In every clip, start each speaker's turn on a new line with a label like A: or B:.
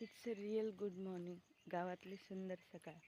A: It's a real good morning गावातली सुंदर सकाळ.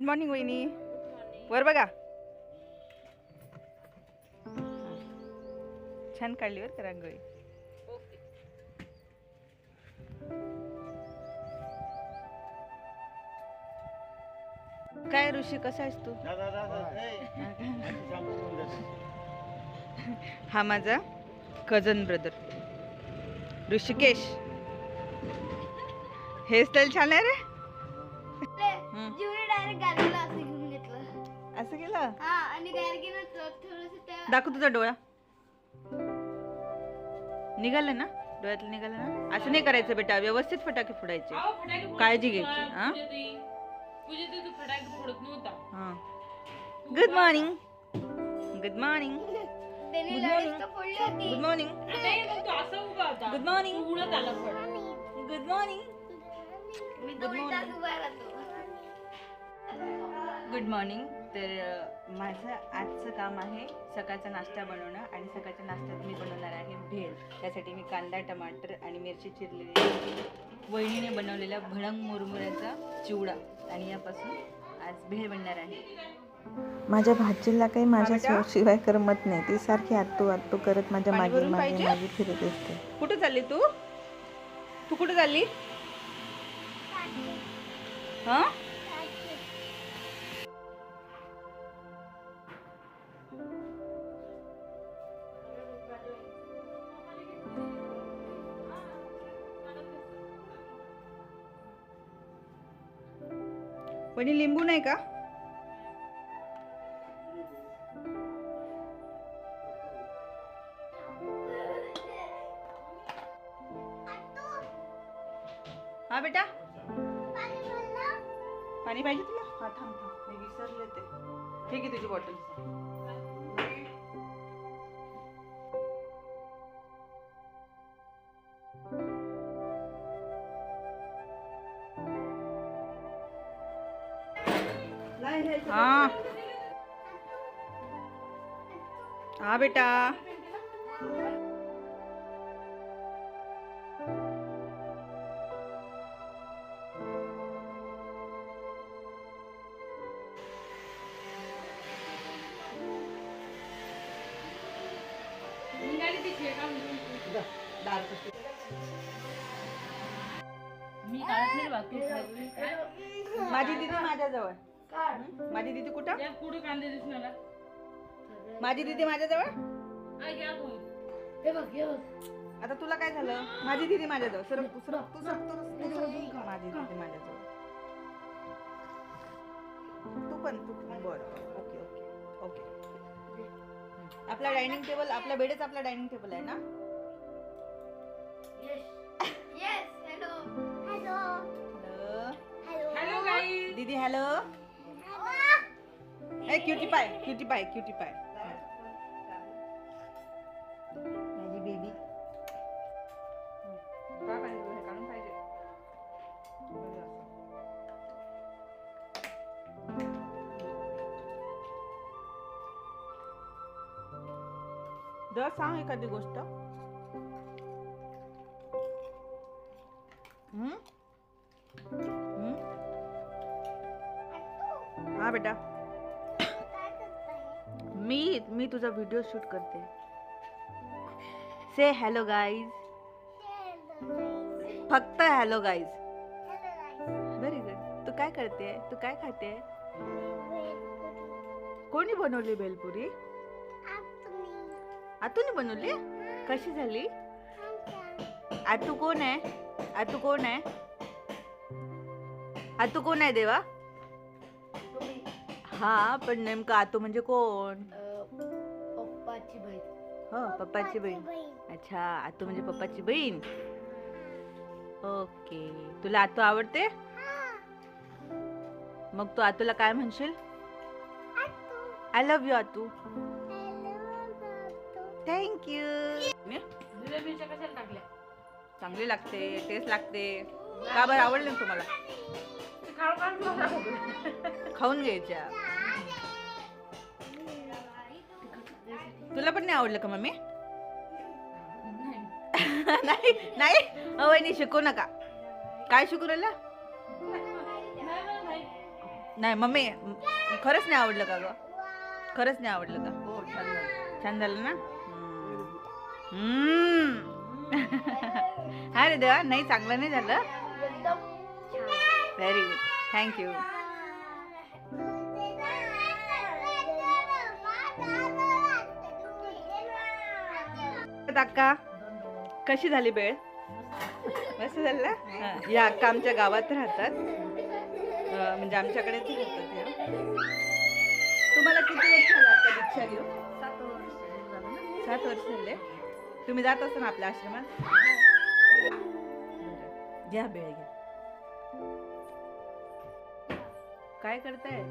A: गुड मॉर्निंग वहिनी वर बघा. छान काढली वर का रांगोळी. काय ऋषी कसा आहेस तू? हा माझा कझन ब्रदर ऋषिकेश. हेअरस्टाईल छान आहे रे. दाखव तुझा डोळा. निघालं ना? डोळ्यातलं निघालं ना? असं नाही करायचं बेटा व्यवस्थित फटाके फोडायचे. काळजी. घ्यायची, हा? हा. Good morning good morning good morning good morning
B: मी
A: Good
B: तो उलटाच
A: morning.
B: उभा राहतो.
A: गुड मॉर्निंग तर माझं आजचं काम आहे सकाळचा नाश्ता बनवणं आणि सकाळच्या नाश्त्यात मी बनवणार आहे भेळ. त्यासाठी मी कांदा टमाटर आणि मिरची चिरलेली. वहिनीने बनवलेला भडंग मुरमुऱ्याचा चिवडा आणि यापासून आज भेळ बनणार आहे.
C: माझ्या भाचीला काही माझ्या? शिवाय करमत नाही. ती सारखी आत्तू आत्तू करत माझ्या मागे मागे? मागे फिरत असते.
A: कुठं चालली तू? तू कुठं चालली? हा? पण लिंबू नाही का? हा बेटा. पाणी पाहिजे तुला? हा थांब थांब. मी विसरले ते. ठीक आहे तुझी बॉटल हा बेटा? माझी दिदी माझ्याजवळ? माझी दिदी कुठं
D: कुठं कांदे आला
A: माझी दिदी माझ्याजवळ.
B: हे बघ हे बघ.
A: आता तुला काय झालं? माझी दिदी माझ्याजवळ. सरक तू सरक तू सरक तू सरक, तू सरक. माझी दिदी माझ्याजवळ. तू पण तू पण. बरं ओके ओके. ओके. आपला डायनिंग टेबल आपला बेडच आपला डायनिंग टेबल आहे ना?
B: Yes hello hello
A: hello
B: hello
D: hello guys
A: दीदी हॅलो ए cutie pie cutie pie cutie pie दर सांग एखादी गोष्ट. हा बेटा. मी मी तुझा व्हिडिओ शूट करते. से हॅलो गाईज फक्त हॅलो गाईज व्हेरी गुड तू काय करते? तू काय खाते? कोणी बनवली भेलपुरी? आतूने बनवली? कशी झाली? आतू कोण आहे? आतू कोण आहे? आतू कोण आहे देवा? हा पण नेमकं आतू म्हणजे कोण?
B: पप्पाची बहीण.
A: हो पप्पाची बहीण. अच्छा आतू म्हणजे पप्पाची बहीण. ओके. तुला आतू आवडते? मग तू आतूला काय म्हणशील? आय लव्ह यू आतू. थँक्यू
D: कशाला टाकल्या?
A: चांगली लागते टेस्ट लागते. का बरं आवडले ना तुम्हाला. खाऊन घ्यायच्या. तुला पण नाही आवडलं का मम्मी? नाही. नाही? वहिनी शिकू नका. काय शिकू राहिला?
D: नाही बरं, नाही.
A: नाही मम्मी खरंच नाही आवडलं का ग? खरंच नाही आवडलं का? हो छान झालं. छान झालं ना? हम्म. हा रे देवा नाही चांगलं नाही झालं. व्हेरी गुड थँक्यू अक्का. कशी झाली बेळ? मस्त झालं या अक्का आमच्या गावात राहतात. म्हणजे आमच्याकडेच राहतात या. तुम्हाला किती वर्ष झालं आता दीक्षा घेऊन? सात वर्ष झाले. तुम्ही जात असता ना आपल्या आश्रमात. घ्या बेळ घ्या. काय करताय?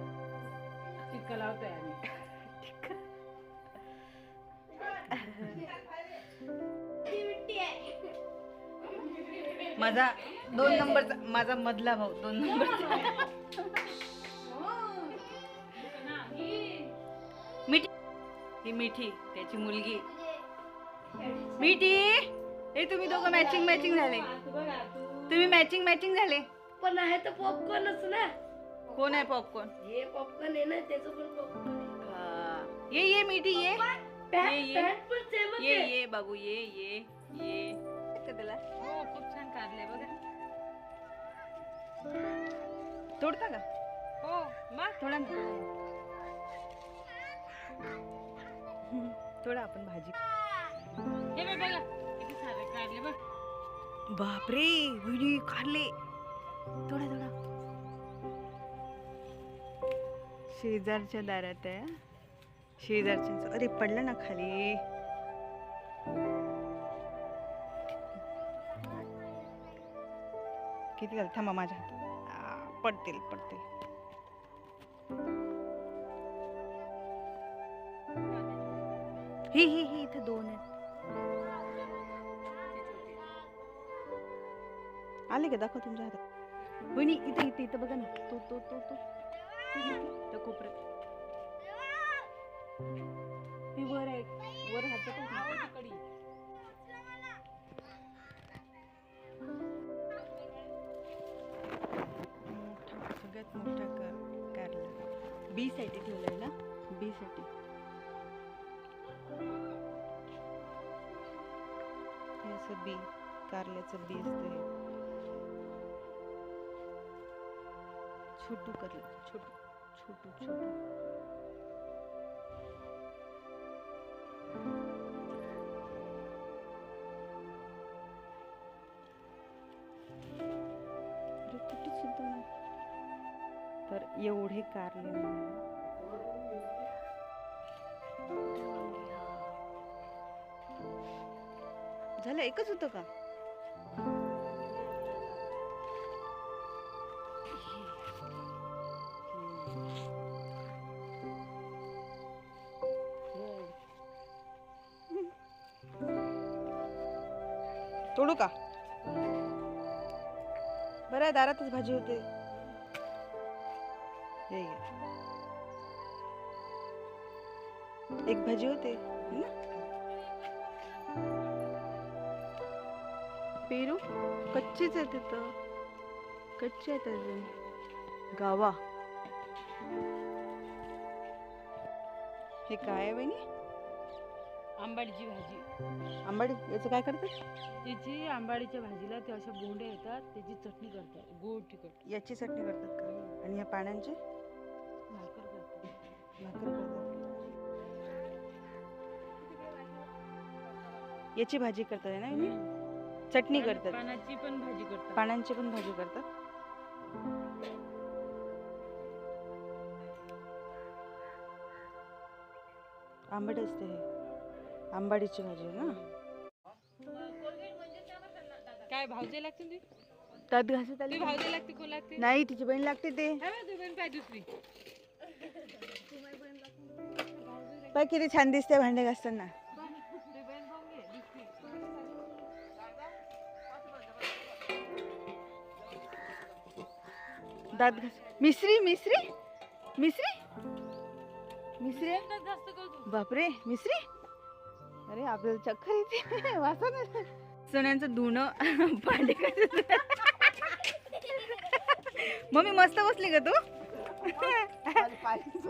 D: टिक्का लावतोय आम्ही.
A: माझा दोन नंबरचा माझा मधला भाऊ दोन नंबरचा. मिठी ही मिठी त्याची मुलगी. मिठी हे तुम्ही दोघं मॅचिंग मॅचिंग झाले. तुम्ही मॅचिंग मॅचिंग झाले.
B: पण आहे तर पॉपकॉर्नच ना.
A: कोण आहे पॉपकॉर्न
B: हे पॉपकॉर्न आहे ना त्याचं पण पॉपकॉर्न
A: ये ये मिठी ये. ये, ये. बाबू ये ये ये का त्याला
D: हो खूप छान काढले बघा.
A: तोडता का?
D: हो मग.
A: थोडा थोडा आपण भाजी
D: हे बघ बघा. किती सारे काढले बघ.
A: बापरे विडी काढले. थोडा थोडा. शेजारच्या दारात आहे. शेजारच्या अरे पडलं ना खाली. किती झालं? थांबा माझ्या हातात. पडतील पडतील. ही ही ही इथे दोन आहेत. आले का? दाखव तुमच्या हातात. वहिनी इथे इथे इथे बघा ना. तो तो तो तो. त्या कोपऱ्यात. ती वर आहे. वर हात.
D: कडी
A: सगळ्यात मोठा कार कारला. बी साठी ठेवलाय ना? बी साठी असं बी कारल्याचं बी असतं हे छोटू कारलं छोटू छोटू छोटू. तर एवढे कारले झालं एकच होतं का? तोडू का? बरं आहे दारातच भाजी होते. हे एक भाजी होते है ना? पेरू कच्चीच आहेत तिथं. कच्चे आहेत अजून. गावा. हे काय आहे बहिणी
D: आंबाडीची भाजी.
A: आंबाडी याचं काय करतात?
D: त्याची आंबाडीच्या भाजीला ते अशा बोंडे येतात त्याची चटणी करतात. गोड तिखट.
A: याची चटणी करतात का? आणि या पाण्याची
D: भाकर करतात.
A: भाकर करतात. याची भाजी करतात आहे ना वहिनी? चटणी करतात.
D: पानाची पण भाजी करतात.
A: पानांची पण भाजी करतात. आंबट असते हे. आंबाडीची भाजी ना?
D: काय भावजे लागते ती?
A: घासत
D: ती
A: आली
D: भावजे लागते कोण लागते
A: नाही तिची बहीण लागते ते.
D: हा पाय दुसरी.
A: पाय किती छान दिसते भांडे घासताना. दात घास. आहे?
D: एकदाच जास्त करतो.
A: बापरे मिश्री अरे आपल्याला चक्कर येते. वासा ना. सोन्यांचं धुणं. भांडे. मम्मी मस्त बसली का तू?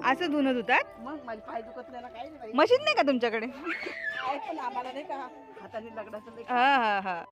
A: असं धुणं धुतात?
B: मग माझे पाय दुखत नाही ना काही नाही
A: मशीन नाही का तुमच्याकडे.
B: पण आम्हाला नाही का? हाताने लग्नाचं नाही
A: हा हा हा.